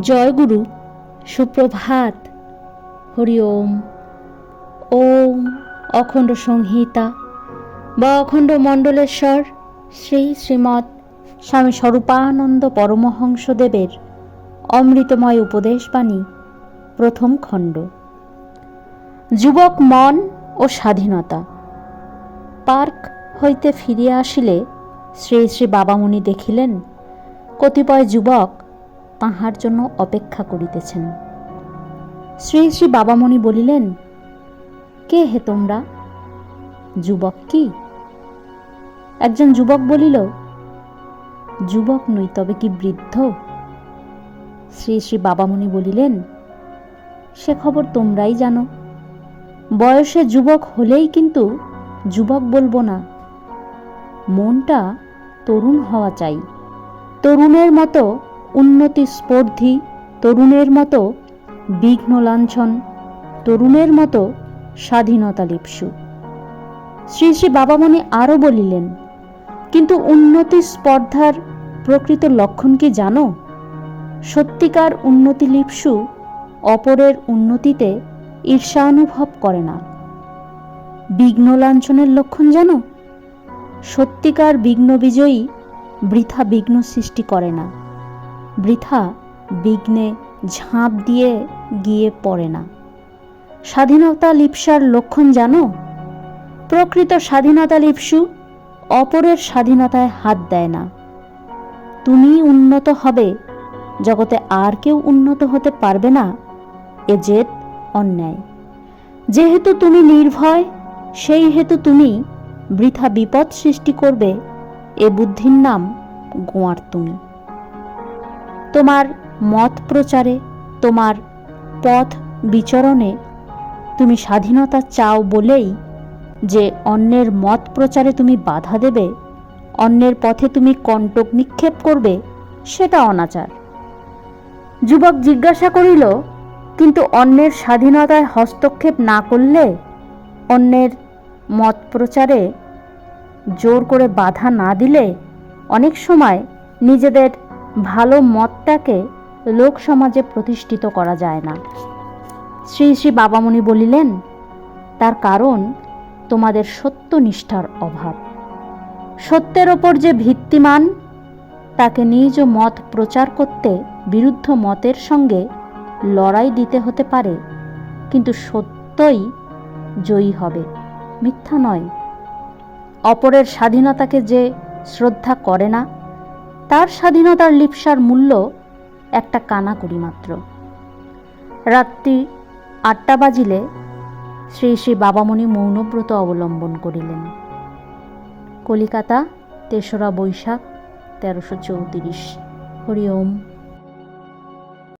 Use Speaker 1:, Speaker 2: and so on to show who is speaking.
Speaker 1: জয়গুরু, সুপ্রভাত। হরি ওম। ওম অখণ্ড সংহিতা বা অখণ্ড মণ্ডলেশ্বর শ্রী শ্রীমৎ স্বামী স্বরূপানন্দ পরমহংসদেবের অমৃতময় উপদেশবাণী প্রথম খণ্ড। যুবক মন ও স্বাধীনতা। পার্ক হইতে ফিরিয়া আসিলে শ্রী শ্রী বাবামণি দেখিলেন, কতিপয় যুবক তাহার জন্য অপেক্ষা করিতেছেন। শ্রী শ্রী বাবামণি বলিলেন, কে হে তোমরা? যুবক কি? একজন যুবক বলিল, যুবক নই, তবে কি বৃদ্ধ? শ্রী শ্রী বাবামণি বলিলেন, সে খবর তোমরাই জানো। বয়সে যুবক হলেই কিন্তু যুবক বলব না। মনটা তরুণ হওয়া চাই। তরুণের মতো উন্নতি স্পর্ধী তরুণের মতো বিঘ্ন লাঞ্ছন, তরুণের মতো স্বাধীনতা লিপসু। শ্রী শ্রী বাবামণি আরও বলিলেন, কিন্তু উন্নতি স্পর্ধার প্রকৃত লক্ষণ কি জানো? সত্যিকার উন্নতি লিপসু অপরের উন্নতিতে ঈর্ষানুভব করে না। বিঘ্ন লাঞ্ছনের লক্ষণ জানো? সত্যিকার বিঘ্ন বিজয়ী বৃথা বিঘ্ন সৃষ্টি করে না। বৃথা বিঘ্নে ঝাঁপ দিয়ে গিয়ে পড়ে না। স্বাধীনতা লিপসার লক্ষণ জানো? প্রকৃত স্বাধীনতা লিপসু অপরের স্বাধীনতায় হাত দেয় না। তুমি উন্নত হবে, জগতে আর কেউ উন্নত হতে পারবে না, এ জেদ অন্যায়। যেহেতু তুমি নির্ভয়, সেই হেতু তুমি বৃথা বিপদ সৃষ্টি করবে, এ বুদ্ধির নাম গোয়ার তুমি। তোমার মত প্রচারে, তোমার পথ বিচরণে তুমি স্বাধীনতা চাও বলেই যে অন্যের মত প্রচারে তুমি বাধা দেবে, অন্যের পথে তুমি কণ্টক নিক্ষেপ করবে, সেটা অনাচার। যুবক জিজ্ঞাসা করিল, কিন্তু অন্যের স্বাধীনতায় হস্তক্ষেপ না করলে অন্যের মত প্রচারে জোর করে বাধা না দিলে অনেক সময় নিজেদের ভালো মতটাকে লোক সমাজে প্রতিষ্ঠিত করা যায় না। শ্রী শ্রী বাবামণি বলিলেন, তার কারণ তোমাদের সত্যনিষ্ঠার অভাব। সত্যের ওপর যে ভিত্তিমান, তাকে নিজ মত প্রচার করতে বিরুদ্ধ মতের সঙ্গে লড়াই দিতে হতে পারে, কিন্তু সত্যই জয়ী হবে, মিথ্যা নয়। অপরের স্বাধীনতাকে যে শ্রদ্ধা করে না তার স্বাধীনতার লিপসার মূল্য একটা কানাকুড়ি মাত্র। রাত্রি আটটা বাজিলে শ্রী শ্রী বাবামণি মৌনব্রত অবলম্বন করিলেন। কলিকাতা, তেসরা বৈশাখ, তেরোশো চৌত্রিশ। হরি ওম।